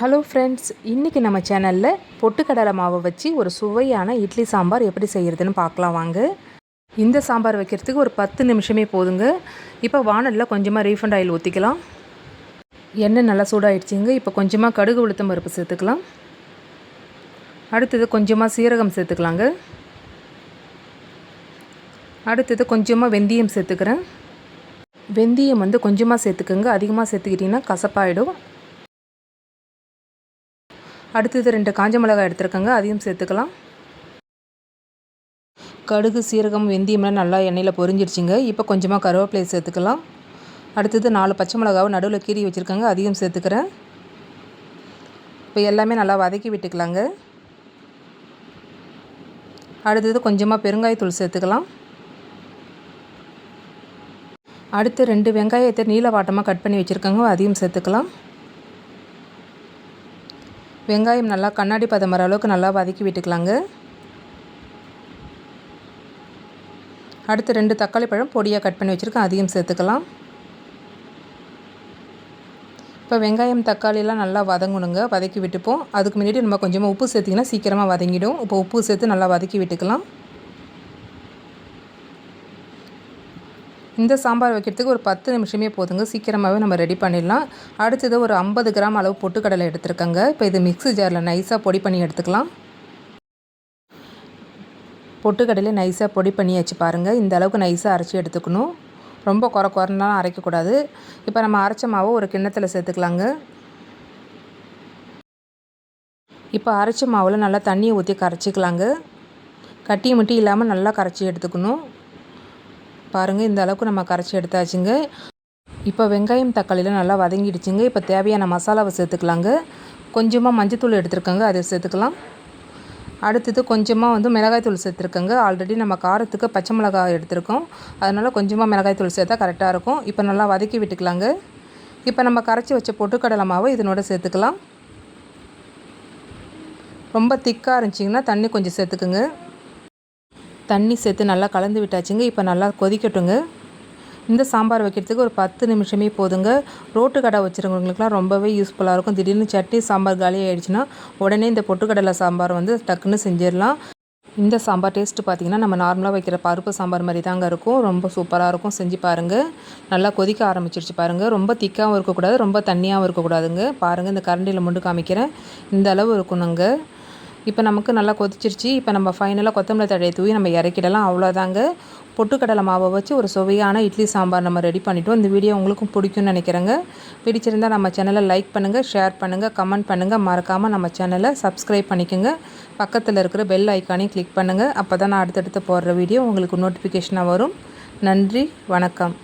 Hello friends இன்றைக்கி நம்ம சேனலில் பொட்டுக்கடலை மாவை வச்சு ஒரு சுவையான இட்லி சாம்பார் எப்படி செய்கிறதுன்னு பார்க்கலாம் வாங்க. இந்த சாம்பார் வைக்கிறதுக்கு ஒரு பத்து நிமிஷமே போதுங்க. இப்போ வானலில் கொஞ்சமாக ரீஃபண்ட் ஆயில் ஊற்றிக்கலாம் எண்ணெய் நல்லா சூடாயிடுச்சுங்க. இப்போ கொஞ்சமாக கடுகு உளுத்தம் பருப்பு சேர்த்துக்கலாம். அடுத்தது கொஞ்சமாக சீரகம் சேர்த்துக்கலாங்க. அடுத்தது கொஞ்சமாக வெந்தயம் சேர்த்துக்கிறேன். வெந்தயம் வந்து கொஞ்சமாக சேர்த்துக்கோங்க. அதிகமாக சேர்த்துக்கிட்டிங்கன்னா கசப்பாயிடும். அடுத்தது ரெண்டு காஞ்ச மிளகாய் எடுத்துருக்கோங்க அதையும் சேர்த்துக்கலாம். கடுகு சீரகம் வெந்தயம்லாம் நல்லா எண்ணெயில் பொரிஞ்சிடுச்சிங்க இப்போ கொஞ்சமாக கருவேப்பிலையை சேர்த்துக்கலாம். அடுத்தது நாலு பச்சை மிளகாவை நடுவில் கீறி வச்சுருக்காங்க அதையும் சேர்த்துக்கிறேன். இப்போ எல்லாமே நல்லா வதக்கி விட்டுக்கலாங்க. அடுத்தது கொஞ்சமாக பெருங்காயத்தூள் சேர்த்துக்கலாம். அடுத்து ரெண்டு வெங்காயத்தை நீல வாட்டமாக கட் பண்ணி வச்சுருக்காங்க அதையும் சேர்த்துக்கலாம். வெங்காயம் நல்லா கண்ணாடி பதம் வர அளவுக்கு நல்லா வதக்கி விட்டுக்கலாங்க. அடுத்து ரெண்டு தக்காளி பழம் பொடியாக கட் பண்ணி வச்சுருக்கேன். அதையும் சேர்த்துக்கலாம். இப்போ வெங்காயம் தக்காளியெலாம் நல்லா வதங்கணுங்க. வதக்கி விட்டுப்போம். அதுக்கு முன்னாடி நம்ம கொஞ்சமாக உப்பு சேர்த்திங்கன்னா சீக்கிரமாக வதங்கிடும். இப்போ உப்பு சேர்த்து நல்லா வதக்கி விட்டுக்கலாம். இந்த சாம்பார் வைக்கிறதுக்கு ஒரு பத்து நிமிஷமே போதுங்க. சீக்கிரமாகவே நம்ம ரெடி பண்ணிடலாம். அடுத்தது ஒரு ஐம்பது கிராம் அளவு பொட்டுக்கடலை எடுத்துருக்கங்க. இப்போ இது மிக்ஸி ஜாரில் நைஸாக பொடி பண்ணி எடுத்துக்கலாம். பொட்டுக்கடலை நைஸாக பொடி பண்ணியாச்சு பாருங்கள் இந்த அளவுக்கு நைஸாக அரைச்சி எடுத்துக்கணும். ரொம்ப குறை குறைனாலும் அரைக்கக்கூடாது. இப்போ நம்ம அரைச்ச மாவை ஒரு கிண்ணத்தில் சேர்த்துக்கலாங்க. இப்போ அரைச்ச மாவில் நல்லா தண்ணியை ஊற்றி கரைச்சிக்கலாங்க. கட்டி முட்டி இல்லாமல் நல்லா கரைச்சி எடுத்துக்கணும். பாருங்கள் இந்த அளவுக்கு நம்ம கரைச்சி எடுத்தாச்சுங்க. இப்போ வெங்காயம் தக்காளியில் நல்லா வதங்கிடுச்சுங்க. இப்போ தேவையான மசாலாவை சேர்த்துக்கலாங்க. கொஞ்சமாக மஞ்சத்தூள் எடுத்துருக்கோங்க அதை சேர்த்துக்கலாம். அடுத்தது கொஞ்சமாக வந்து மிளகாய்த்தூள் சேர்த்துருக்கோங்க. ஆல்ரெடி நம்ம காரத்துக்கு பச்சை மிளகாய் எடுத்திருக்கோம். அதனால் கொஞ்சமாக மிளகாய்த்தூள் சேர்த்தா கரெக்டாக இருக்கும். இப்போ நல்லா வதக்கி விட்டுக்கலாங்க. இப்போ நம்ம கரைச்சி வச்ச பொட்டுக்கடலை மாவை இதனோட சேர்த்துக்கலாம். ரொம்ப திக்காக இருந்துச்சிங்கன்னா தண்ணி கொஞ்சம் சேர்த்துக்குங்க. தண்ணி சேர்த்து நல்லா கலந்து விட்டாச்சுங்க. இப்போ நல்லா கொதிக்கட்டுங்க. இந்த சாம்பார் வைக்கிறதுக்கு ஒரு பத்து நிமிஷமே போதுங்க. ரோட்டு கடை வச்சுருக்கவங்களுக்குலாம் ரொம்பவே யூஸ்ஃபுல்லாக இருக்கும். திடீர்னு சட்னி சாம்பார் காலி ஆகிடுச்சுன்னா உடனே இந்த பொட்டுக்கடலை சாம்பார் வந்து டக்குன்னு செஞ்சிடலாம். இந்த சாம்பார் டேஸ்ட்டு பார்த்திங்கன்னா நம்ம நார்மலாக வைக்கிற பருப்பு சாம்பார் மாதிரி தாங்க இருக்கும். ரொம்ப சூப்பராக இருக்கும். செஞ்சு பாருங்கள் நல்லா கொதிக்க ஆரம்பிச்சிருச்சு பாருங்கள் ரொம்ப திக்காகவும் இருக்கக்கூடாது. ரொம்ப தண்ணியாகவும் இருக்கக்கூடாதுங்க. பாருங்கள் இந்த கரண்டியில் முண்டு காமிக்கிறேன். இந்த அளவு இருக்கணுங்க. இப்போ நமக்கு நல்லா கொதிச்சிருச்சு. இப்போ நம்ம ஃபைனலாக கொத்தமல்லி தழையை தூவி நம்ம இறக்கிடலாம். அவ்வளோதாங்க. பொட்டுக்கடலை மாவை வச்சு ஒரு சுவையான இட்லி சாம்பார் நம்ம ரெடி பண்ணிட்டோம். இந்த வீடியோ உங்களுக்கும் பிடிக்கும்னு நினைக்கிறேங்க. பிடிச்சிருந்தால் நம்ம சேனலை லைக் பண்ணுங்கள் ஷேர் பண்ணுங்கள் கமெண்ட் பண்ணுங்கள் மறக்காமல் நம்ம சேனலை சப்ஸ்கிரைப் பண்ணிக்கோங்க. பக்கத்தில் இருக்கிற பெல் ஐக்கானையும் கிளிக் பண்ணுங்கள் அப்போ தான் நான் அடுத்தடுத்து போடுற வீடியோ உங்களுக்கு நோட்டிஃபிகேஷனாக வரும். நன்றி வணக்கம்.